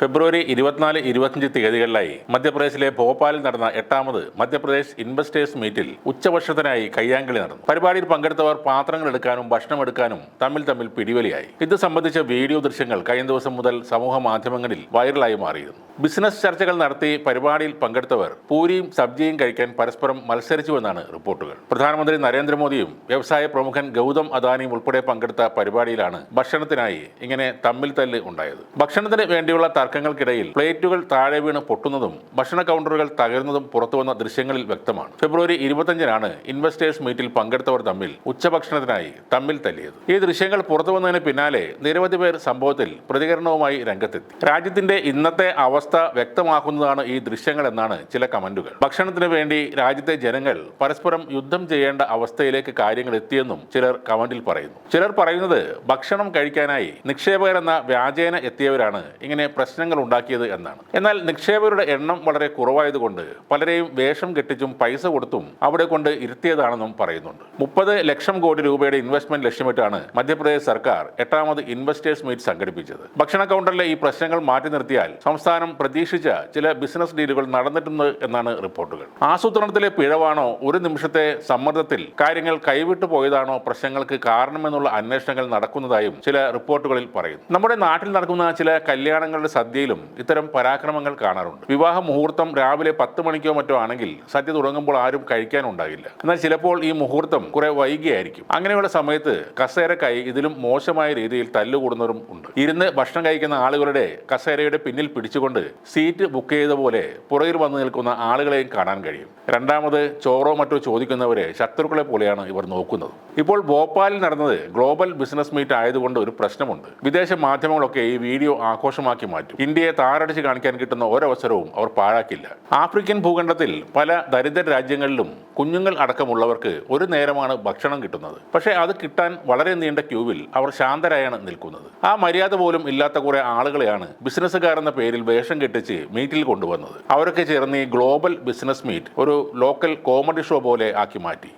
ഫെബ്രുവരി ഇരുപത്തിനാല് ഇരുപത്തിയഞ്ച് തീയതികളിലായി മധ്യപ്രദേശിലെ ഭോപ്പാലിൽ നടന്ന എട്ടാമത് മധ്യപ്രദേശ് ഇൻവെസ്റ്റേഴ്സ് മീറ്റിൽ ഉച്ചഭക്ഷണത്തിനായി കയ്യാങ്കളി നടന്നു. പരിപാടിയിൽ പങ്കെടുത്തവർ പാത്രങ്ങൾ എടുക്കാനും ഭക്ഷണം എടുക്കാനും തമ്മിൽ തമ്മിൽ പിടിവലിയായി. ഇത് സംബന്ധിച്ച വീഡിയോ ദൃശ്യങ്ങൾ കഴിഞ്ഞ ദിവസം മുതൽ സമൂഹ മാധ്യമങ്ങളിൽ വൈറലായി മാറിയിരുന്നു. ബിസിനസ് ചർച്ചകൾ നടത്തി പരിപാടിയിൽ പങ്കെടുത്തവർ പൂരിയും സബ്ജിയും കഴിക്കാൻ പരസ്പരം മത്സരിച്ചുവെന്നാണ് റിപ്പോർട്ടുകൾ. പ്രധാനമന്ത്രി നരേന്ദ്രമോദിയും വ്യവസായ പ്രമുഖൻ ഗൗതം അദാനിയും ഉൾപ്പെടെ പങ്കെടുത്ത പരിപാടിയിലാണ് ഭക്ഷണത്തിനായി ഇങ്ങനെ തമ്മിൽ തല്ല് ഉണ്ടായത്. ഭക്ഷണത്തിന് വേണ്ടിയുള്ള തർക്കങ്ങൾക്കിടയിൽ പ്ലേറ്റുകൾ താഴെ വീണ് പൊട്ടുന്നതും ഭക്ഷണ കൗണ്ടറുകൾ തകരുന്നതും പുറത്തുവന്ന ദൃശ്യങ്ങളിൽ വ്യക്തമാണ്. ഫെബ്രുവരി ഇരുപത്തഞ്ചിനാണ് ഇൻവെസ്റ്റേഴ്സ് മീറ്റിൽ പങ്കെടുത്തവർ തമ്മിൽ ഉച്ചഭക്ഷണത്തിനായി തമ്മിൽ തല്ലിയത്. ഈ ദൃശ്യങ്ങൾ പുറത്തുവന്നതിന് പിന്നാലെ നിരവധി പേർ സംഭവത്തിൽ പ്രതികരണവുമായി രംഗത്തെത്തി. രാജ്യത്തിന്റെ ഇന്നത്തെ അവസ്ഥ വ്യക്തമാക്കുന്നതാണ് ഈ ദൃശ്യങ്ങൾ എന്നാണ് ചില കമന്റുകൾ. ഭക്ഷണത്തിന് വേണ്ടി രാജ്യത്തെ ജനങ്ങൾ പരസ്പരം യുദ്ധം ചെയ്യേണ്ട അവസ്ഥയിലേക്ക് കാര്യങ്ങൾ എത്തിയെന്നും ചിലർ കമന്റിൽ പറയുന്നു. ചിലർ പറയുന്നത് ഭക്ഷണം കഴിക്കാനായി നിക്ഷേപകരെന്ന വ്യാജേന എത്തിയവരാണ് ഇങ്ങനെ പ്രശ്നങ്ങൾ ഉണ്ടാക്കിയത് എന്നാണ്. എന്നാൽ നിക്ഷേപകരുടെ എണ്ണം വളരെ കുറവായതുകൊണ്ട് പലരെയും വേഷം കെട്ടിച്ചും പൈസ കൊടുത്തും അവിടെ കൊണ്ട് ഇരുത്തിയതാണെന്നും പറയുന്നുണ്ട്. മുപ്പത് ലക്ഷം കോടി രൂപയുടെ ഇൻവെസ്റ്റ്മെന്റ് ലക്ഷ്യമിട്ടാണ് മധ്യപ്രദേശ് സർക്കാർ എട്ടാമത് ഇൻവെസ്റ്റേഴ്സ് മീറ്റ് സംഘടിപ്പിച്ചത്. ഭക്ഷണ കൗണ്ടറിലെ ഈ പ്രശ്നങ്ങൾ മാറ്റി നിർത്തിയാൽ സംസ്ഥാനം പ്രതീക്ഷിച്ച ചില ബിസിനസ് ഡീലുകൾ നടന്നിട്ടുണ്ട് എന്നാണ് റിപ്പോർട്ടുകൾ. ആസൂത്രണത്തിലെ പിഴവാണോ ഒരു നിമിഷത്തെ സമ്മർദ്ദത്തിൽ കാര്യങ്ങൾ കൈവിട്ടു പോയതാണോ പ്രശ്നങ്ങൾക്ക് കാരണമെന്നുള്ള അന്വേഷണങ്ങൾ നടക്കുന്നതായും ചില റിപ്പോർട്ടുകളിൽ പറയുന്നു. നമ്മുടെ നാട്ടിൽ നടക്കുന്ന ചില കല്യാണങ്ങളുടെ സദ്യയിലും ഇത്തരം പരാക്രമങ്ങൾ കാണാറുണ്ട്. വിവാഹ മുഹൂർത്തം രാവിലെ പത്ത് മണിക്കോ മറ്റോ ആണെങ്കിൽ സദ്യ തുടങ്ങുമ്പോൾ ആരും കഴിക്കാനുണ്ടാകില്ല. എന്നാൽ ചിലപ്പോൾ ഈ മുഹൂർത്തം കുറെ വൈകിയായിരിക്കും. അങ്ങനെയുള്ള സമയത്ത് കസേരക്കായി ഇതിലും മോശമായ രീതിയിൽ തല്ലുകൂടുന്നവരും ഉണ്ട്. ഇരുന്ന് ഭക്ഷണം കഴിക്കുന്ന ആളുകളുടെ കസേരയുടെ പിന്നിൽ പിടിച്ചുകൊണ്ട് സീറ്റ് ബുക്ക് ചെയ്ത പോലെ പുറകിൽ വന്നു നിൽക്കുന്ന ആളുകളെയും കാണാൻ കഴിയും. രണ്ടാമത് ചോറോ മറ്റോ ചോദിക്കുന്നവരെ ശത്രുക്കളെ പോലെയാണ് ഇവർ നോക്കുന്നത്. ഇപ്പോൾ ഭോപ്പാലിൽ നടന്നത് ഗ്ലോബൽ ബിസിനസ് മീറ്റ് ആയതുകൊണ്ട് ഒരു പ്രശ്നമുണ്ട്. വിദേശ മാധ്യമങ്ങളൊക്കെ ഈ വീഡിയോ ആഘോഷമാക്കി മാറ്റും. ഇന്ത്യയെ താറടിച്ച് കാണിക്കാൻ കിട്ടുന്ന ഒരവസരവും അവർ പാഴാക്കില്ല. ആഫ്രിക്കൻ ഭൂഖണ്ഡത്തിൽ പല ദരിദ്ര രാജ്യങ്ങളിലും കുഞ്ഞുങ്ങൾ അടക്കമുള്ളവർക്ക് ഒരു നേരമാണ് ഭക്ഷണം കിട്ടുന്നത്. പക്ഷേ അത് കിട്ടാൻ വളരെ നീണ്ട ക്യൂവിൽ അവർ ശാന്തരായാണ് നിൽക്കുന്നത്. ആ മര്യാദ പോലും ഇല്ലാത്ത കുറെ ആളുകളെയാണ് ബിസിനസ്സുകാരെന്ന പേരിൽ വേഷം കെട്ടിച്ച് മീറ്റിൽ കൊണ്ടുവന്നത്. അവരൊക്കെ ചേർന്ന് ഈ ഗ്ലോബൽ ബിസിനസ് മീറ്റ് ഒരു ലോക്കൽ കോമഡി ഷോ പോലെ ആക്കി മാറ്റി.